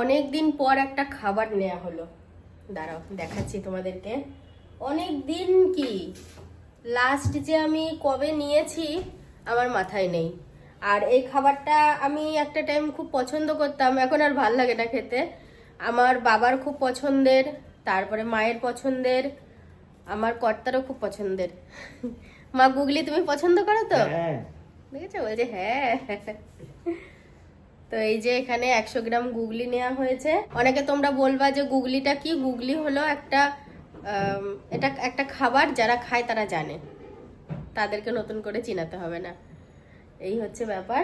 অনেক দিন পর একটা খাবার নেওয়া হলো। দাঁড়াও দেখাচ্ছি তোমাদেরকে। অনেক দিন কি? লাস্ট যে আমি কবে নিয়েছি আমার মাথায় নেই। আর এই খাবারটা আমি একটা টাইম খুব পছন্দ করতাম এখন আর ভালো লাগে না খেতে। আমার বাবার খুব পছন্দের তারপরে মায়ের পছন্দের আমার কর্তারও খুব পছন্দের। মা গুগলি তুমি পছন্দ করো তো? হ্যাঁ। দেখেছ? বলছে হ্যাঁ। তো এই যে এখানে একশো গ্রাম গুগলি নেওয়া হয়েছে। অনেকে তোমরা বলবা যে গুগলিটা কি? গুগলি হলো একটা এটা একটা খাবার যারা খায় তারা জানে। তাদেরকে নতুন করে চিনাতে হবে না। এই হচ্ছে ব্যাপার।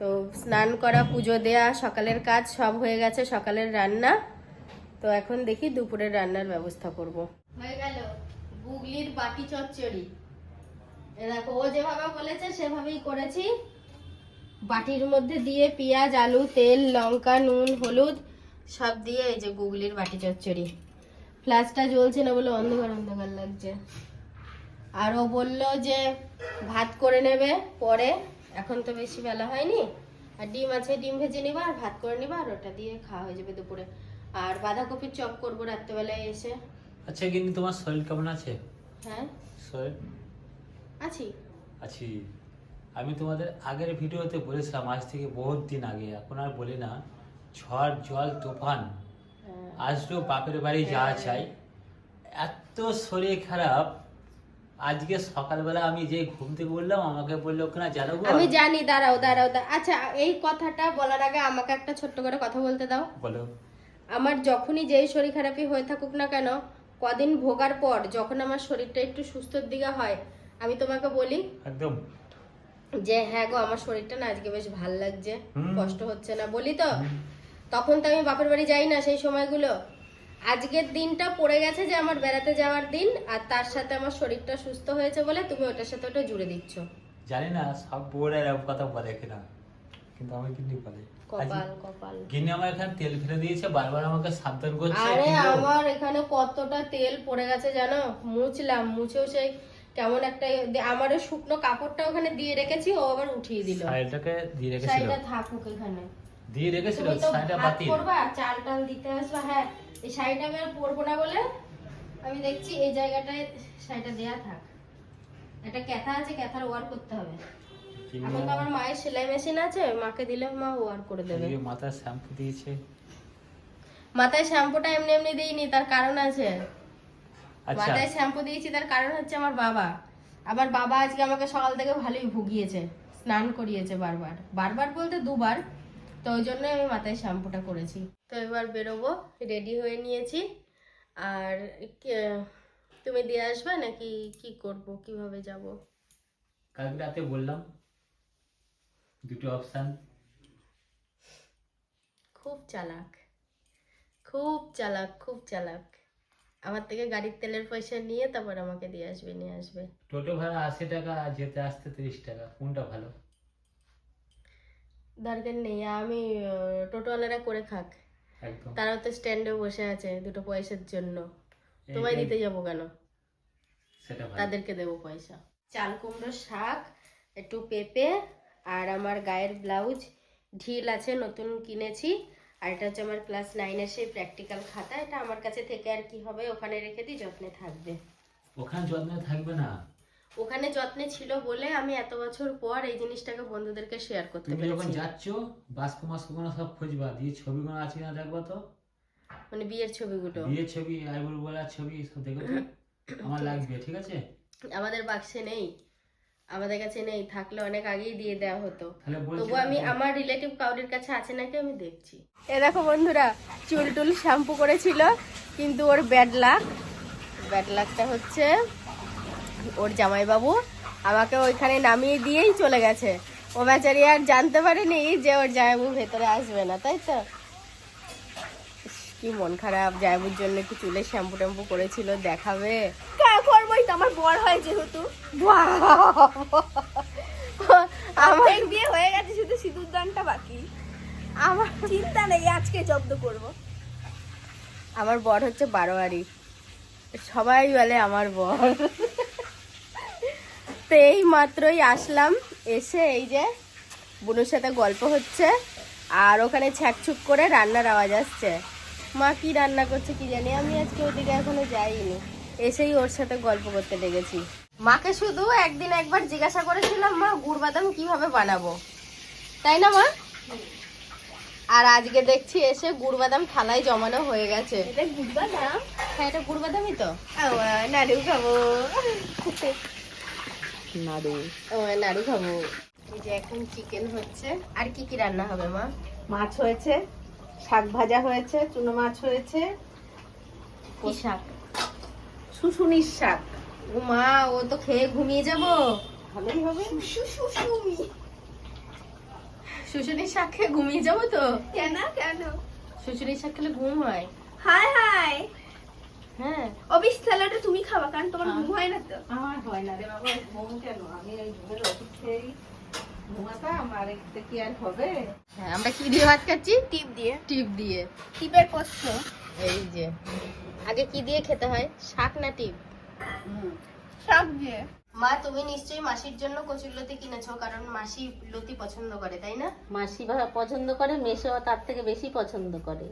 তো স্নান করা, পুজো দেয়া, সকালের কাজ সব হয়ে গেছে, সকালের রান্না। তো এখন দেখি দুপুরের রান্নার ব্যবস্থা করব। হয়ে গেল। গুগলির বাটি চচ্চড়ি। দেখো, ও যেভাবে বলেছে, সেভাবেই করেছি। বাটির মধ্যে দিয়ে পেঁয়াজ আলু তেল লঙ্কা নুন হলুদ সব দিয়ে এই যে গুগলির বাটি চচ্চড়ি। ফ্ল্যাশটা জ্বলছে না বলে অন্ধকার অন্ধকার লাগছে। আর ও বলল যে ভাত করে নেবে পরে। এখন তো বেশি বেলা হয়নি। আর ডিম আছে ডিম ভেজে নিবা আর ভাত করে নিবা আর ওটা দিয়ে খাওয়া হয়ে যাবে দুপুরে। আর বাঁধাকপির চপ করব রাত্রেবেলায় এসে। আচ্ছা কিন্তু তোমার শরীর কেমন আছে? হ্যাঁ। শরীর? আছি। আছি। আমি তোমাদের আগের ভিডিওতে বলেছিলাম আজ থেকে বহুত দিন আগে এখন আর বলি না ঝড় জল তুফান হ্যাঁ। আসলেও বাপের বাড়ি যাওয়া চাই। এত শরীর খারাপ। আজকে সকালবেলা আমি যে ঘুম থেকে বললাম আমাকে বলল কিনা জানো আমি জানি দাঁড়াও দাঁড়াও দাঁড়াও। আচ্ছা এই কথাটা বলার আগে আমাকে একটা ছোট্ট করে কথা বলতে দাও। বলো। আমার যখনই যেই শরীর খারাপই হয়ে থাকুক না কেন কদিন ভোগার পর যখন আমার শরীরটা একটু সুস্থর দিকে হয় আমি তোমাকে বলি একদম। যে হ্যাঁ গো আমার শরীরটা না আজকে বেশ ভালো লাগছে কষ্ট হচ্ছে না। বলি তো তখন তো আমি বাপের বাড়ি যাই না সেই সময়গুলো। আজকের দিনটা পড়ে গেছে যে আমার বেড়াতে যাওয়ার দিন আর তার সাথে আমার শরীরটা সুস্থ হয়েছে বলে তুমি ওটার সাথে ওটা জুড়ে দিচ্ছ। জানি না সব বউরা এরকম কথা বলে কিনা কিন্তু আমি কিন্তু বলে। কপাল কপাল। গিনি আমার এখানে তেল ফেলে দিয়েছে বারবার আমাকে সাবধান করছে আরে আমার এখানে কতটা তেল পড়ে গেছে জানো? মুছলাম মুছেও সেই কেমন একটা আমারও শুকনো কাপড়টা ওখানে দিয়ে রেখেছি ও আবার উঠিয়ে দিল। শাড়িটাকে দিয়ে রেখেছিল। শাড়িটা থাকুক এখানে। দিয়ে রেখেছিল শাড়িটা বাতিল। করবা চাল টাল দিতে আসবা হ্যাঁ এই শাড়িটা আমি আর পরবো না বলে আমি দেখছি এই জায়গাটায় শাড়িটা দেয়া থাক। একটা ক্যাথা আছে ক্যাথার ওয়ার করতে হবে। এখন তো আমার মায়ের সেলাই মেশিন আছে মাকে দিলে মা ওয়ার করে দেবে। মাথায় শ্যাম্পু দিয়েছে। মাথায় শ্যাম্পুটা এমনি এমনি দিইনি তার কারণ আছে। মাথায় শ্যাম্পু দিয়েছি তার কারণ হচ্ছে আমার বাবা। আবার বাবা আজকে আমাকে সকাল থেকে ভালোই ভুগিয়েছে স্নান করিয়েছে বারবার। বারবার বলতে দুবার তো ওই জন্যই আমি মাথায় শ্যাম্পুটা করেছি। তো এবার বেরোবো রেডি হয়ে নিয়েছি। আর তুমি দিয়ে আসবে নাকি কি করব কীভাবে যাব? কালকে রাতে বললাম দুটো অপশন খুব চালাক খুব চালাক খুব চালাক। আমার থেকে গাড়ির তেলের পয়সা নিয়ে তারপর আমাকে দিয়ে আসবে নিয়ে আসবে। টোটো ভাড়া আশি টাকা আর যেতে আসতে তিরিশ টাকা। কোনটা ভালো? দরকার নেই আমি টোটোওয়ালারা করে খাক। একদম। তারাও তো স্ট্যান্ডে বসে আছে দুটো পয়সার জন্য। তোমায় দিতে যাব কেন? তাদেরকে দেবো পয়সা। চাল কুমড়ো শাক একটু পেঁপে আর আমার গায়ের ব্লাউজ। ঢিল আছে নতুন কিনেছি আর এটা হচ্ছে আমার ক্লাস নাইনের সেই প্র্যাকটিক্যাল খাতা এটা আমার কাছে থেকে আর কি হবে ওখানে রেখে দিই যত্নে থাকবে। ওখানে যত্নে থাকবে না? ওখানে যত্নে ছিল বলে আমি এত বছর পর এই জিনিসটাকে বন্ধুদেরকে শেয়ার করতে তুমি যখন পেরেছি। যাচ্ছ বাস্ক মাস্কগুলো সব খুঁজবা দিয়ে ছবি ছবিগুলো আছে না দেখবা তো? মানে বিয়ের ছবিগুলো। বিয়ের ছবি আইবুল বলার ছবি সব দেখো আমার লাগবে ঠিক আছে? আমাদের বাক্সে নেই। আমাদের কাছে নেই থাকলে অনেক আগেই দিয়ে দেওয়া হতো। তবু আমি আমার রিলেটিভ কাউরির কাছে আছে নাকি আমি দেখছি। এ দেখো বন্ধুরা চুল টুল শ্যাম্পু করেছিল কিন্তু ওর ব্যাড লাক ব্যাড লাকটা হচ্ছে ওর জামাইবাবু আমাকে ওইখানে নামিয়ে দিয়েই চলে গেছে। ও বেচারি আর জানতে পারেনি যে ওর জামাইবাবু ভেতরে আসবে না তাই তো? কি মন খারাপ জামাইবুর জন্য একটু চুলে শ্যাম্পু ট্যাম্পু করেছিল দেখাবে। তো আমার বর হয় যেহেতু। আমার আমার বিয়ে হয়ে গেছে শুধু সিঁদুর দানটা বাকি। আমার চিন্তা নেই আজকে জব্দ করব। আমার বর হচ্ছে বারোয়ারি। সবাই বলে আমার বর। তো এই মাত্রই আসলাম এসে এই যে বুনুর সাথে গল্প হচ্ছে আর ওখানে ছ্যাকছুক করে রান্নার আওয়াজ আসছে। মা কি রান্না করছে কি জানি আমি আজকে ওদিকে এখনও যাইনি। এসেই ওর সাথে গল্প করতে লেগেছি। মাকে শুধু একদিন একবার জিজ্ঞাসা করেছিলাম মা গুড় বাদাম কীভাবে বানাবো? তাই না মা? আর আজকে দেখছি এসে গুড় বাদাম থালায় জমানো হয়ে গেছে। এটা বুঝবা না হ্যাঁ এটা গুড় বাদামই তো। নাড়ু খাব। নাড়ু। নাড়ু খাব। এই যে এখন চিকেন হচ্ছে। আর কি কি রান্না হবে মা? মাছ হয়েছে শাক ভাজা হয়েছে চুনো মাছ হয়েছে। কি শাক? শুশুনির শাক। ও মা ও তো খেয়ে ঘুমিয়ে যাব। ভালোই হবে। শুশুনির শাক খেয়ে ঘুমিয়ে যাব তো? কেন কেন? শুশুনির শাক খেলে ঘুম হয়। হাই হাই হ্যাঁ। অবিস তাহলে তুমি খাবা কারণ তোমার ঘুম হয় না তো। আমার হয় না রে বাবা ঘুম কেন? আমি ওই ঘুমের ওষুধ খেয়েই হ্যাঁ আমরা কি দিয়ে ভাত খাচ্ছি? টিপ দিয়ে। টিপ দিয়ে। টিপের পোস্ত এই যে। আগে কি দিয়ে খেতে হয়? শাক না টিপ? শাক দিয়ে। মা তুমি নিশ্চয়ই মাসির জন্য কচুর লতি কিনেছো কারণ মাসি লতি পছন্দ করে তাই না? মাসি পছন্দ করে মেসো তার থেকে বেশি পছন্দ করে।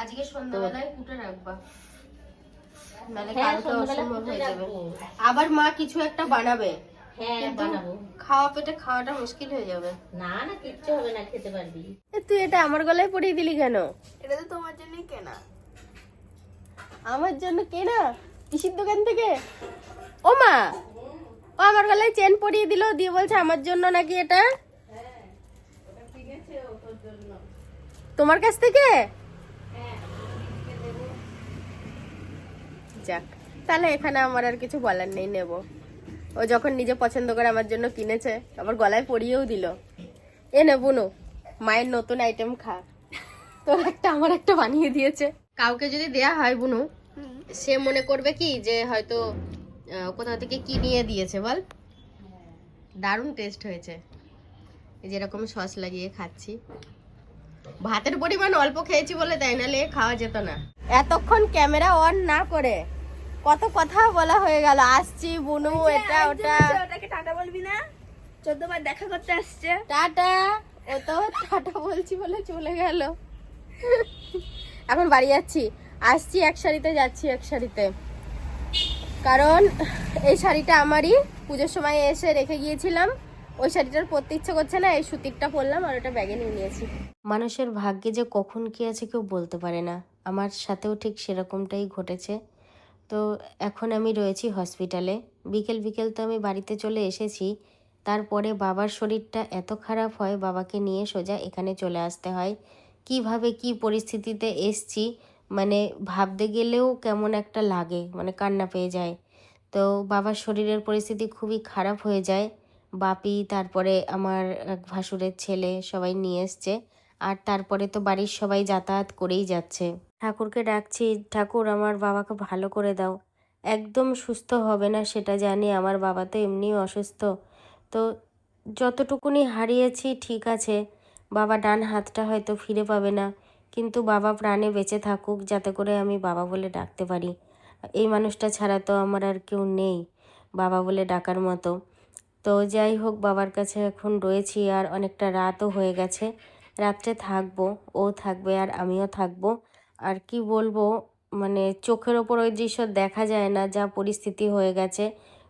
আজকে সন্ধ্যাবেলায় কুটে রাখবা। হ্যাঁ হয়ে আবার মা কিছু একটা বানাবে। হ্যাঁ বানাবো। খাওয়া পেটে খাওয়াটা মুশকিল হয়ে যাবে। না না কিচ্ছু হবে না খেতে পারবি। তুই এটা আমার গলায় পরিয়ে দিলি কেন? এটা তো তোমার জন্যই কেনা। আমার জন্য কেনা পিসির দোকান থেকে? ও মা, ও আমার গলায় চেন পরিয়ে দিল, দিয়ে বলছে আমার জন্য নাকি এটা? তোমার কাছ থেকে? যাক, তাহলে এখানে আমার আর কিছু বলার নেই, নেব। ও যখন নিজে পছন্দ করে আমার জন্য কিনেছে, আবার গলায় পরিয়েও দিল। এ নে, বুনু, মায়ের নতুন আইটেম খা। তোর একটা, আমার একটা বানিয়ে দিয়েছে। কাউকে যদি দেয়া হয়, বুনু সে মনে করবে কি যে হয়তো কোথাও থেকে কি নিয়ে দিয়েছে বল? দারুণ টেস্ট হয়েছে। এই যেরকম সস লাগিয়ে খাচ্ছি। ভাতের পরিমাণ অল্প খেয়েছি বলে তাই নাহলে খাওয়া যেত না। এতক্ষণ ক্যামেরা অন না করে কত কথা বলা হয়ে গেল। আসছি বুনু এটা ওটা। ওটাকে টাটা বলবি না? চোদ্দবার দেখা করতে আসছে। টাটা। ও তো টাটা বলছি বলে চলে গেল। এখন বাড়ি যাচ্ছি। আসছি এক শাড়িতে, যাচ্ছি এক শাড়িতে। কারণ এই শাড়িটা আমারই। পুজোর সময় এসে রেখে গিয়েছিলাম। ওই শাড়িটার পরতে ইচ্ছে করছে না, এই সুতিরটা পরলাম আর ওটা ব্যাগে নিয়ে নিয়েছি। মানুষের ভাগ্যে যে কখন কি আছে কেউ বলতে পারে না। আমার সাথেও ঠিক সেরকমটাই ঘটেছে। তো এখন আমি রয়েছি হসপিটালে। বিকেল বিকেল তো আমি বাড়িতে চলে এসেছি। তারপরে বাবার শরীরটা এত খারাপ হয়, বাবাকে নিয়ে সোজা এখানে চলে আসতে হয়। কীভাবে কি পরিস্থিতিতে এসছি মানে ভাবতে গেলেও কেমন একটা লাগে মানে কান্না পেয়ে যায়। তো বাবার শরীরের পরিস্থিতি খুবই খারাপ হয়ে যায়। বাপি, তারপরে আমার এক ভাসুরের ছেলে সবাই নিয়ে এসছে। আর তারপরে তো বাড়ির সবাই যাতায়াত করেই যাচ্ছে। ঠাকুরকে ডাকছি, ঠাকুর, আমার বাবাকে ভালো করে দাও। একদম সুস্থ হবে না সেটা জানি, আমার বাবা তো এমনিও অসুস্থ। তো যতটুকুনি হারিয়েছি ঠিক আছে, বাবা ডান হাতটা হয়তো ফিরে পাবে না। কিন্তু বাবা প্রাণে বেঁচে থাকুক, যাতে করে আমি বাবা বলে ডাকতে পারি। এই মানুষটা ছাড়া তো আমার আর কেউ নেই, বাবা বলে ডাকার মতো। তো যাই হোক, বাবার কাছে এখন রয়েছি আর অনেকটা রাতও হয়ে গেছে। রাত্রে থাকব, ও থাকবে আর আমিও থাকব। আর কি বলব মানে চোখের ওপর ওই দৃশ্য দেখা যায় না, যা পরিস্থিতি হয়ে গেছে।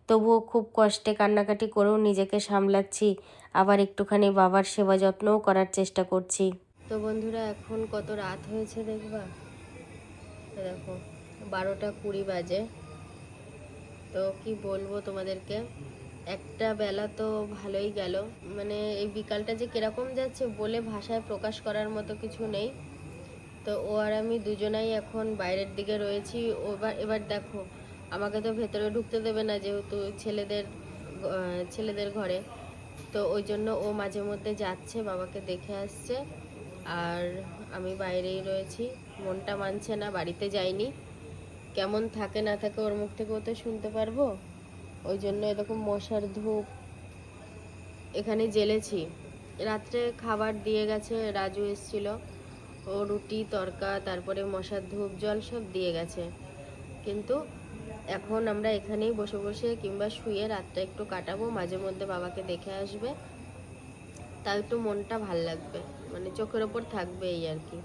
তবুও খুব কষ্টে কান্নাকাটি করেও নিজেকে সামলাচ্ছি, আবার একটুখানি বাবার সেবা যত্নও করার চেষ্টা করছি। তো বন্ধুরা, এখন কত রাত হয়েছে দেখবা? দেখো, বারোটা কুড়ি বাজে। তো কি বলব তোমাদেরকে, একটা বেলা তো ভালোই গেল। মানে এই বিকালটা যে কীরকম যাচ্ছে বলে ভাষায় প্রকাশ করার মতো কিছু নেই। তো ও আর আমি দুজনাই এখন বাইরের দিকে রয়েছি। ও এবার দেখো, আমাকে তো ভেতরে ঢুকতে দেবে না যেহেতু ছেলেদের ছেলেদের ঘরে। তো ওই জন্য ও মাঝে মধ্যে যাচ্ছে, বাবাকে দেখে আসছে। আর আমি বাইরেই রয়েছি। মনটা মানছে না, বাড়িতে যাইনি। কেমন থাকে না থাকে ওর মুখ থেকেও তো শুনতে পারব। ওই জন্য এরকম মশার ধূপ এখানে জ্বেলেছি রাত্রে খাবার দিয়ে গেছে, রাজু এসেছিল। ও রুটি, তরকা, তারপরে মশার ধূপ, জল সব দিয়ে গেছে। কিন্তু এখন আমরা এখানেই বসে বসে কিংবা শুয়ে রাতটা একটু কাটাবো, মাঝে মধ্যে বাবাকে দেখে আসবে। তাও একটু মনটা ভালো লাগবে। মানে চোখের ওপর থাকবে এই আর কি।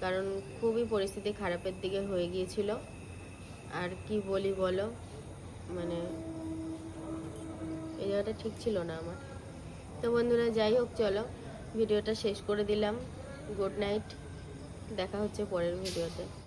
কারণ খুবই পরিস্থিতি খারাপের দিকে হয়ে গিয়েছিল। আর কি বলি বলো? মানে এই জায়গাটা ঠিক ছিল না আমার। তো বন্ধুরা, যাই হোক, চলো, ভিডিওটা শেষ করে দিলাম। Good night. দেখা হচ্ছে পরের ভিডিওতে।